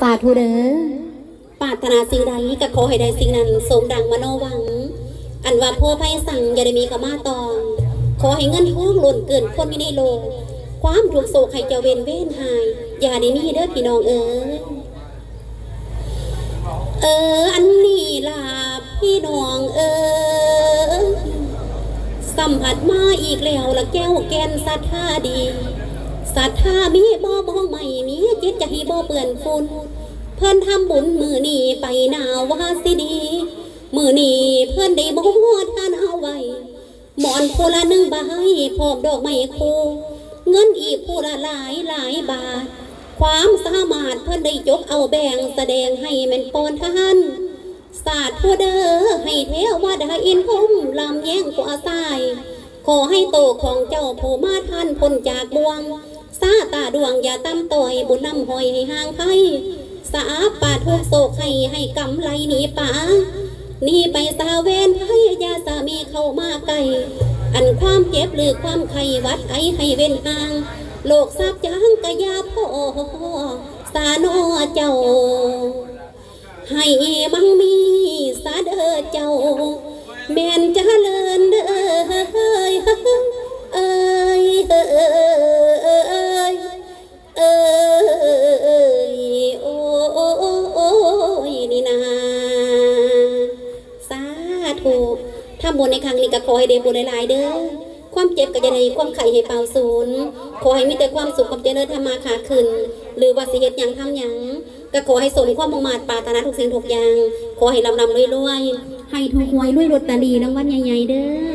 สาธุเด้อปรารถนาสิ่งใดก็ขอให้ได้สิ่งนั้นสมดังมโนหวัง อันว่าพ่อไพ่สั่งอย่าได้มีกระมาตอง ขอให้เงินทองหล่นเกินคนอยู่ในโลก ความถูกโศกให้เจ้าเวนเว้นหาย อย่าได้มีเด้อพี่น้องเอ๋ยเอออันนี้ล่ะพี่น้องเอ๋ยสัมผัสมาอีกแล้วละแก้วแกนศรัทธาดี ศรัทธามีบ่บ่ไม่มีจิตใจบ่เปื่อนฝุ่นเพิ่นทำบุญมือนีไปนาวาสิดี มือนีเพิ่นได้บวชทานเอาไว้หมอนผู้ละหนึ่งใบพร้อมดอกไม้คูเงินอีกผู้ละหลายหลายบาท ความสามารถเพิ่นได้ยกเอาแบ่งแสดงให้แมันปอนท่านศาสตร์ผู้เด้อให้เทวดาอินพรหมลำแย่งกว่าสาย ขอให้โตของเจ้าผู้มาท่านพ้นจากบ่วง ซาตาดวงอย่าตั้มต่อยบุญนำหอยให้ห่างไพ่สาปาทุกโศกให้ให้กำไรหนีป่าหนีไปสาเวนให้ยาสามีเข้ามาไกลอันความเจ็บหรือความไข้หวัดไอให้เว้นห่าง โลกทราบจางกะยาพ่อสาโนเจ้า ให้บังมีสาเดอเจ้า แม่นเจริญเด้ ธุถ้าบุญในครั้งนี้ก็ขอให้ได้บุญหลายๆเด้อความเจ็บก็จะได้ความไข่ให้เป่าศูนย์ขอให้มีแต่ความสุขความเจริญธรรมาขาขึ้น หรือว่าสิเหตุยังทำยังก็ขอให้สมความมุ่งมาตปาตนาทุกสิ่งทุกอย่าง ขอให้ลำลำรวยๆให้ถูกหวยรวยรถตาลีรางวัลใหญ่ๆเด้อ